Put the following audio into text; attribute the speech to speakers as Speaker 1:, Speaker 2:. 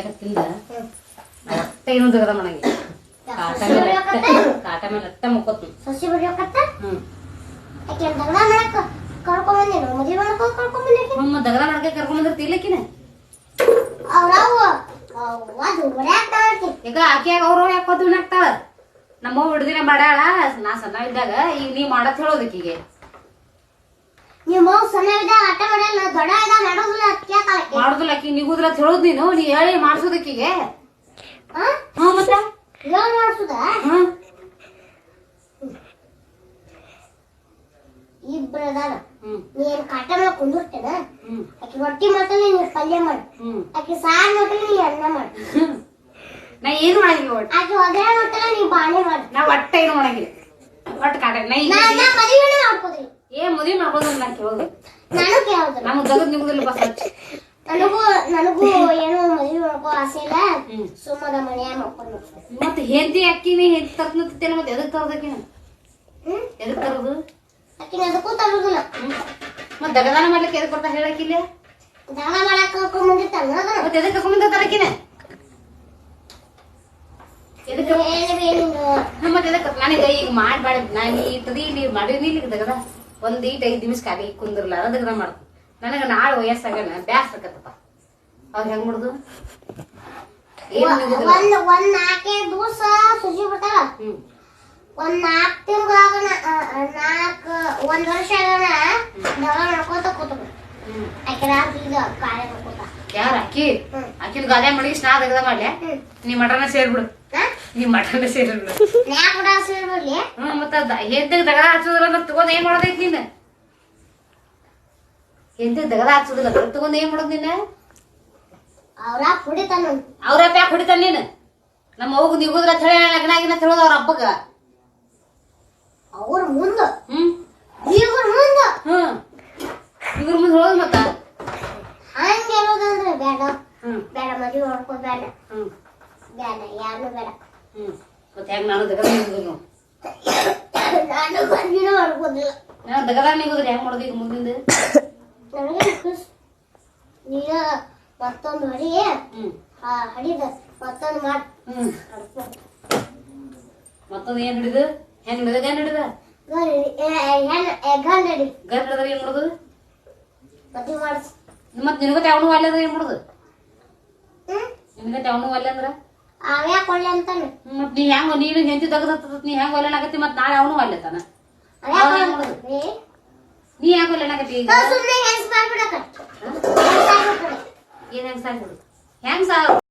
Speaker 1: ತೆಗಿಯಾಕತ್ತಿಂದ ಅಷ್ಟೇ ಏನು ತೆಗದ ಮಣಂಗಿ ಕಾಟ ಮೇಲೆ ಕಾಟ ಮೇಲೆ ಅಟ್ಟ ಮುಕ್ಕೋತ್ನಿ
Speaker 2: ಸಸಿ ಬಡಿಯೋಕತ್ತ
Speaker 1: ಹ್ಮ್.
Speaker 2: ಆಕೆ ದಗದ ಮಾಡಕ್ ಕರ್ಕೊಂಡ್ ಬಂದೇನು? ಮದ್ವೆ ಮಾಡ್ಕೊಂಡ್ ಕರ್ಕೊಂಡ್ ಬಂದೇನಿ
Speaker 1: ಹ್ಮ್ ದಗದ ಕರ್ಕೊಂಡ್
Speaker 2: ಅದು
Speaker 1: ಈಗ ಆಕಿಯಾಗ ಅವ್ರು ನಮ್ಮ ಹಿಡ್ದಿನ ಮಾಡ್ಯಾಳ ನಾ ಸಣ್ಣ ಇದ್ದಾಗ ಈಗ ನೀ ಮಾಡತ್ ಹೇಳೋದಕ್ಕಿಗೆ
Speaker 2: ನಿಮ್ಮ ಮಗು ಸಣ್ಣ ಇದ್ದಾಗ ಆಟ ಮಾಡಲ್ಲ ದೊಡ್ಡ ಇದ್ದಾಗ ಮಾಡೋದಿಲ್ಲ
Speaker 1: ಮಾಡುದಿಲ್ಲ ಆಕಿ ನಿಗುದ್ರ ಅಂತ ಹೇಳೋದ್ ನೀನು ನೀ ಹೇಳಿ ಮಾಡ್ಸೋದಕ್ಕಿಗೆ
Speaker 2: ಹಾ
Speaker 1: ಮತ್ತ?
Speaker 2: ಏನ್ ಮಾಡ್ಸುದ?
Speaker 1: ಹ್ಮ್
Speaker 2: ಇಬ್ರು ಅದಾರ.
Speaker 1: ಹ್ಮ್.
Speaker 2: ನೀನ್ ಕಾಟ ಮೇಲೆ ಕುಂದಿರ್ತೇನ.
Speaker 1: ಹ್ಮ್.
Speaker 2: ಆಕಿ ರೊಟ್ಟಿ ಮಾಡ್ತಾನೆ ನೀನ್ ಪಲ್ಯ ಮಾಡು.
Speaker 1: ಹ್ಮ್.
Speaker 2: ಆಕಿ ಸಾರ್ ಮಾಡ್ತಾನೆ ನೀ ಅನ್ನ ಮಾಡು.
Speaker 1: ಹ್ಮ್. ನಾ ಏನು ಮಾಡಂಗಿಲ್ಲ ಒಟ್ಟು?
Speaker 2: ಆಕಿ ಒಗ್ಗರಣೆ ಮಾಡ್ತಾನೆ ನೀ ಬಾಳೆ ಮಾಡು.
Speaker 1: ನಾ ಒಟ್ಟ ಏನು ಮಾಡಂಗಿಲ್ಲ. ಒಟ್ಟು ಕಾಟ ನಾ
Speaker 2: ನಾ ನಾ
Speaker 1: ಏನ್ ಮದುವೆ ಮಾಡ್ಬೋದು ನಾ ಕೇಳೋದು
Speaker 2: ನಾನು ಕೇಳೋದು
Speaker 1: ನಮ್ಮ ದಗದ್ ಬಸ್
Speaker 2: ನನಗೂ ನನಗೂ ಏನೋ ಮದುವೆ ಮಾಡ್ಕೋ ಆಸೆ ಇಲ್ಲ. ಸುಮ್ಮದ ಮನೆಯ ಮಾಡ್ಕೊಂಡು
Speaker 1: ಮತ್ತೆ ಹೆಂಡತಿ ಅಕ್ಕಿನಿ ಹೆಂಡತಿ ತರ್ನತ್ತೇನ ಮತ್ತೆ ಎದಕ್ ತರದಕ್ಕಿನ ಎದಕ್ ತರದು?
Speaker 2: ಅಕ್ಕಿನ ಅದಕ್ಕೂ ತರೋದಿಲ್ಲ.
Speaker 1: ಮತ್ತೆ ದಗದಾನ ಮಾಡ್ಲಿಕ್ಕೆ ಎದಕ್ ಬರ್ತಾ ಹೇಳಕ್ಕಿಲ್ಲ
Speaker 2: ದಾನ ಮಾಡಕ್ ಕರ್ಕೊಂಡ್ ಬಂದಿರ್ತಾನ ಅದನ್ನ
Speaker 1: ಮತ್ತೆ ಎದಕ್ ಕರ್ಕೊಂಡ್ ತರಕಿನ ಎದಕ್?
Speaker 2: ಏನಿದು
Speaker 1: ಹ್ಮ್, ಮತ್ತೆ ಎದಕ್? ನನಗೆ ಈಗ ಮಾಡ್ಬೇಡ ನಾನು ಈ ತದಿ ಇಲ್ಲಿ ಮಾಡಿರ್ನಿ ಇಲ್ಲಿ ದಗದ. ಒಂದ್ ಈಟ್ ಐದ್ ನಿಮಿಷ ಖಾಲಿ ಕುಂದಿರ್ಲ ಅದ ದಗದ ಮಾಡ್ತು ನನಗ ನಾಳೆ ವಯಸ್ಸಾಗಣ ಬ್ಯಾಸ್ ಆಕತ್ತಪ್ಪ ಅವ್ರ ಹೆಂಗ್ ಮಾಡುದು?
Speaker 2: ಒಂದ್ ಒಂದ್ ನಾಲ್ಕೈದು ದಿವಸ ಸುಜಿ ಬಿಡ್ತಾರ? ಒಂದ್ ನಾಲ್ಕು ತಿಂಗಳಾಗ ನಾಲ್ಕು ಒಂದ್ ವರ್ಷ ಆಗನ ದಗ ಆಕೆ ರಾತ್ರಿ ಇದು ಕಾರ್ಯ
Speaker 1: ಯಾರ ಅಕ್ಕಿ. ಅಕ್ಕಿನ ಗಾದೆ ಮಾಡಿ ನಾ ತೆಗ್ದ ಮಾಡ್ಲೆ? ನೀ ಮಟನ ಸೇರ್ಬಿಡು.
Speaker 2: ಹಾ?
Speaker 1: ನೀ ಮಟನ ಸೇರ್ಬಿಡು
Speaker 2: ನಾ ಕೂಡ ಸೇರ್ಬಿಡ್ಲಿ
Speaker 1: ಹ್ಮ್ ಮತ್ತ ತಗೊಂಡ್ ಏನ್ ಮಾಡೋದೈತಿ ನೀನು? ಹೆಂಡಗ್ ದಗದ ಹಚ್ಚುದಿಲ್ಲ ತಗೊಂಡ್ ಏನ್ ಮಾಡೋದ್
Speaker 2: ಅವ್ರ ಕುಡಿತಾನ
Speaker 1: ಅವ್ರ ಯಾಕೆ ಹೊಡಿತಾನ ನೀನು? ನಮ್ಮ ಅವ್ಗ ನಿಗುದ್ರ ಲಗ್ನ ಆಗಿನ ಅಂತ ಹೇಳೋದು ಅವ್ರ ಹಬ್ಬಗ
Speaker 2: ಅವ್ರ ಮುಂದ.
Speaker 1: ಹ್ಮ್.
Speaker 2: ಇವ್ರ ಮುಂದ.
Speaker 1: ಹ್ಮ್ ಇವ್ರ ಮುಂದೆ ಹೇಳೋದು ಮತ್ತ?
Speaker 2: ಹಂಗ ಹೇಳೋದಂದ್ರೆ ಬೇಡ.
Speaker 1: ಹ್ಮ್.
Speaker 2: ಬೇಡ ಮದುವೆ ಮಾಡ್ಕೋ ಬೇಡ.
Speaker 1: ಹ್ಮ್.
Speaker 2: ಬೇಡ ಯಾರು ಬೇಡ.
Speaker 1: ಮತ್ತೆ ಹೆಂಗ್ ನಾನು ದಗದ ನಿಗುದ್ರು
Speaker 2: ನಾನು ಮದುವೆ ಮಾಡ್ಕೋದಿಲ್ಲ
Speaker 1: ನಾನು ದಗದ ನಿಗುದ್ರಿ ಹೆಂಗ್ ಮಾಡೋದು ಈಗ ಮುಂದಿಂದ?
Speaker 2: ನನಗೆ ಖುಷ್ ನೀನ ಮತ್ತೊಂದು ಹೊಡಿ ಹಡಿದ ಮತ್ತೊಂದು ಮಾಡ್.
Speaker 1: ಮತ್ತೊಂದ್ ಏನ್ ಹಿಡಿದು? ಹೆಂಗ್ ಹಿಡಿದ ಗನ್ ಹಿಡಿದ?
Speaker 2: ಗಂಡ ನಡಿ
Speaker 1: ಗನ್ ಹಿಡಿದ್ರೆ ಏನ್ ಮಾಡೋದು?
Speaker 2: ಮದುವೆ ಮಾಡಿಸ್.
Speaker 1: ಮತ್ ನಿನಗ ಅವನು ಅಲ್ಲ ಅಂದ್ರೆ ಏನ್ ಮಾಡೋದು? ನಿನಗ ಅವನು ಅಲ್ಲ ಅಂದ್ರ
Speaker 2: ಅವ್ಯಾಕ ಒಳ್ಳೆ ಅಂತಾನೆ.
Speaker 1: ಮತ್ ನೀ ಹೆಂಗ ನೀನು ಹೆಂಡತಿ ತೆಗದ ನೀ ಹೆಂಗ್ ಒಲ್ಲೆನಾಗತ್ತಿ ಮತ್ ನಾಳೆ ಅವನು
Speaker 2: ಒಲ್ಲೆತಾನ
Speaker 1: ನೀ ಹೆಂಗ್ ಒಲ್ಲೆನಾಗತ್ತಿ ಈಗ ಏನ್ ಹೆಂಗ್ ಸಾಯ್ಬಿಡು ಹೆಂಗ್